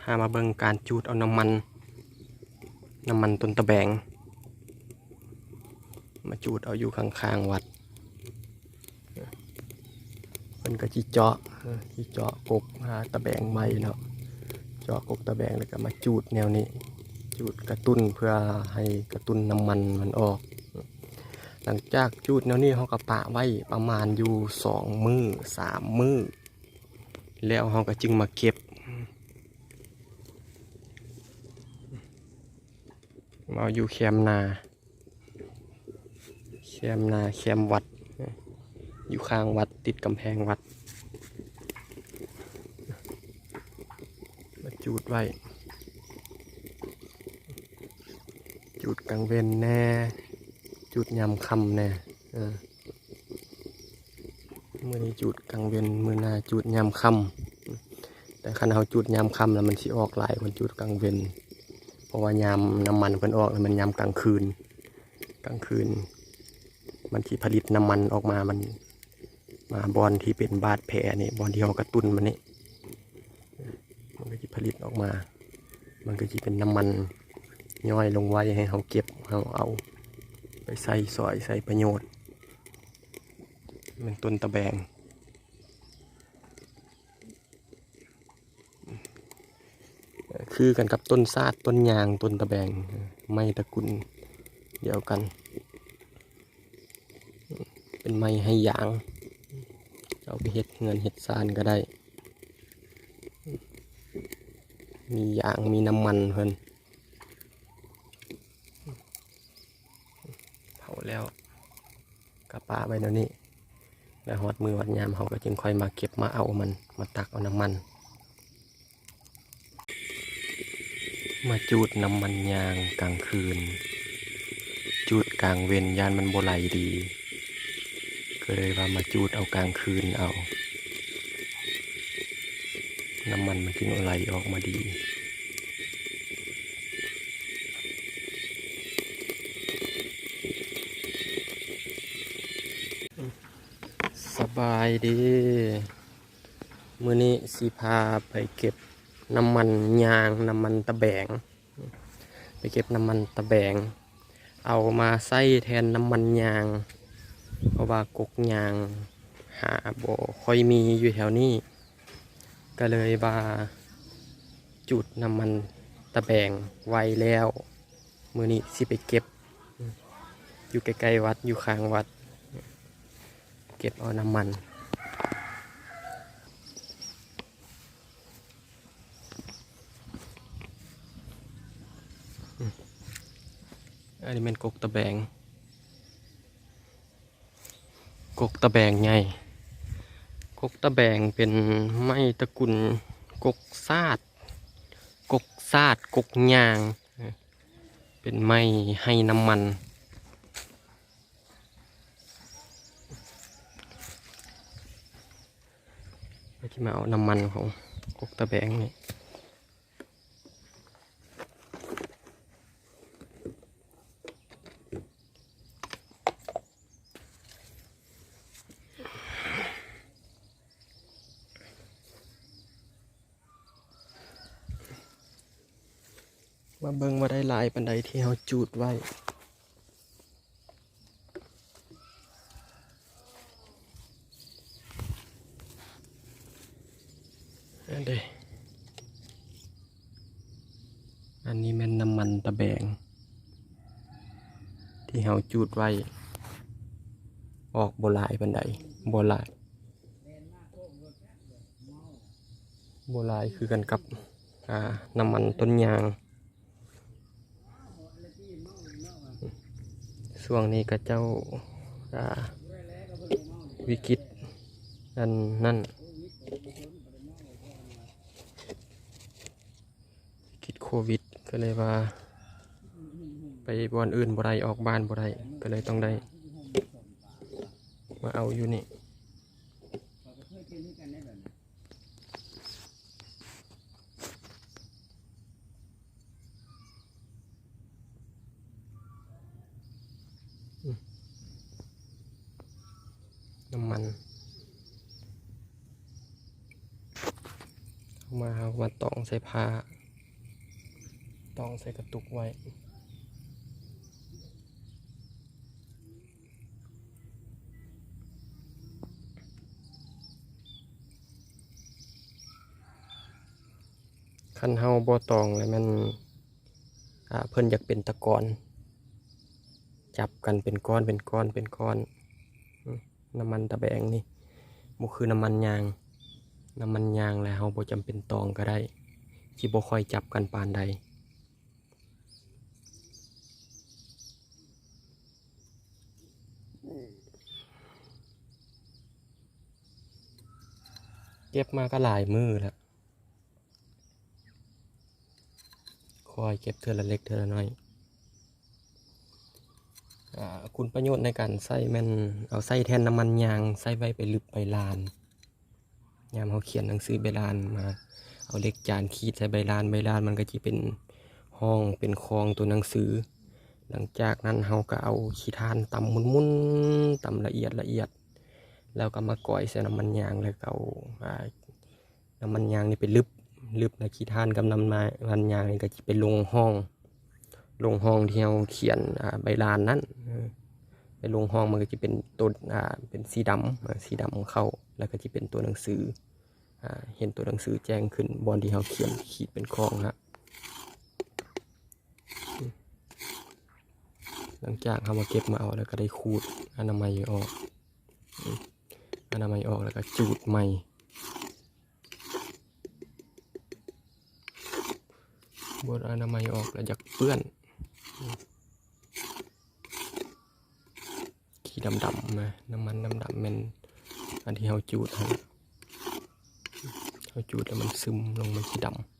พามาเบิ่งการจูดเอาน้ำมัน น้ำมันต้นตะแบง มาจูดเอาอยู่ข้างๆวัดมันก็จิเจาะจิเจาะกกหาตะแบงใหม่เนาะเจาะกกตะแบงแล้วก็มาจูดแนวนี้ จูดกระตุ้นเพื่อให้กระตุ้นน้ำมันมันออก หลังจากจูดแนวนี้เขาก็ปะไว้ประมาณอยู่สองมือสามมือแล้วเขาก็จึงมาเก็บ มา เอาอยู่แคมนาแคมนาแคมวัด อยู่ข้างวัดติดกำแพงวัด มาจูดไว้ จูดกลางเวนแน่ จูดยามค่ำแน่เมื่อนี้จูดกลางเวนมือหนาจูดยามค่ำแต่คันเขาจูดยามค่ำแล้วมันสิออกหลายกว่าจูดกลางเวน ราะว่ายามน้ำมันเพิ่นออกแล้วมันยามกลางคืน กลางคืน มันที่ผลิตน้ำมันออกมามัน มาบอลที่เป็นบาดแผลนี่บอลที่เขากระตุ้นมันนี่มันก็จะผลิตออกมา มันก็จะเป็นน้ำมันย่อยลงไว้ให้เขาเก็บเขาเอาไปใส่สอยใส่ประโยชน์มันต้นตะแบง คือกันกับต้นซาดต้นยางต้นตะแบงไม่ตะกุลเดียวกัน เป็นไม้ให้ยาง เอาไปเห็ดเงินเห็ดซานก็ได้ มียางมีน้ำมันเพิ่นเผาแล้วกระปาไปเดี๋ยวนี้แล้วหอดมือวัดยามเขาก็จึงค่อยมาเก็บมาเอามันมาตักเอาน้ำมัน มาจูดน้ำมันยางกลางคืน จูดกลางเวนยานมันโบไหลดี ก็เลยว่ามาจูดเอากลางคืนเอา น้ำมันมันจึงไหลออกมาดีสบายดี มือนี้สิพาไปเก็บ น้ำมันยางน้ำมันตะแบง ไปเก็บน้ำมันตะแบง เอามาใส่แทนน้ำมันยาง เพราะว่ากกยางหาบ่ค่อยมีอยู่แถวนี้ ก็เลยว่าจุดน้ำมันตะแบงไว้แล้ว มือนี้สิไปเก็บ อยู่ใกล้ๆวัดอยู่ข้างวัด เก็บเอาน้ำมัน อันนี้เป็นกกตะแบง กกตะแบงไงกกตะแบงเป็นไม้ตะกุลกกซาด กกซาด กกยาง เป็นไม้ให้น้ำมันไปที่มาเอาน้ำมันของกกตะแบงนี่ มาเบิ่งว่าได้ลายปันใดที่เขาจูดไว้อันเดอันนี้แม่นน้ำมันตะแบง ที่เขาจูดไว้ ออกโบลายปันใดโบลายโบลายคือกันกับน้ำมันต้นยาง ช่วงนี้ก็เจ้าวิกฤตนั่นนั่นวิกฤตโควิด ก็เลยว่า ไปบอนอื่นบ่ได้ออกบ้านบ่ได้ก็เลยต้องได้ มาเอาอยู่นี่ น้ำ มาเอามาตองใส่ผ้าตองใส่กระตุกไว้ คันเฮาบ่ตองแล้วมันเพิ่นอยากเป็นตะกอน จับกันเป็นก้อนเป็นก้อนเป็นก้อน น้ำมันตะแบงนี่บ่คือน้ำมันยาง น้ำมันยางแล้วเฮาบ่จำเป็นตองก็ได้ที่บ่ค่อยจับกันปานใด เก็บมาก็หลายมือแล้วคอยเก็บเทือละเล็กเทือละน้อยอคุณประโยชน์ในการใส่แมันเอาใส่แทนน้ำมันยางใส่ไว้ไปลึบไปลาน ยามเขาเขียนหนังสือใบลานมา เอาเล็กจานขีดใส่ใบลานใบลานมันก็จะเป็นห้องเป็นคลองตัวหนังสือ หลังจากนั้นเราก็เอาขี้ทานตำมุนๆตำละเอียดละเอียด แล้วก็มาก่อยใส่น้ำมันยางแล้วก็เอาน้ำมันยางนี่ไปลึบลึบนะขี้ทานกับน้ำมันยางนี่ก็จะไปลงห้อง ลงห้องที่เราเขียนใบลานนั้นออ ไปลงห้องมันก็จะเป็นตัวอ่าเป็นสีดำอ่าสีดำเข้า แล้วก็จะเป็นตัวหนังสืออ่าเห็นตัวหนังสือแจ้งขึ้นบอนที่เราเขียนขีดเป็นคลองฮะหลังจากเรามาเก็บมาเอาแล้วก็ได้ขูดอนามัยออกอืมอนามัยออกแล้วก็จูดใหม่บดอนามัยออกแล้วจากเปื้อนขี้ ดำดำๆมาน้ำมันดำดำๆมันอันที่เขาจูดให้เขาจูดแล้วมันซึมลงมาขี้ดำ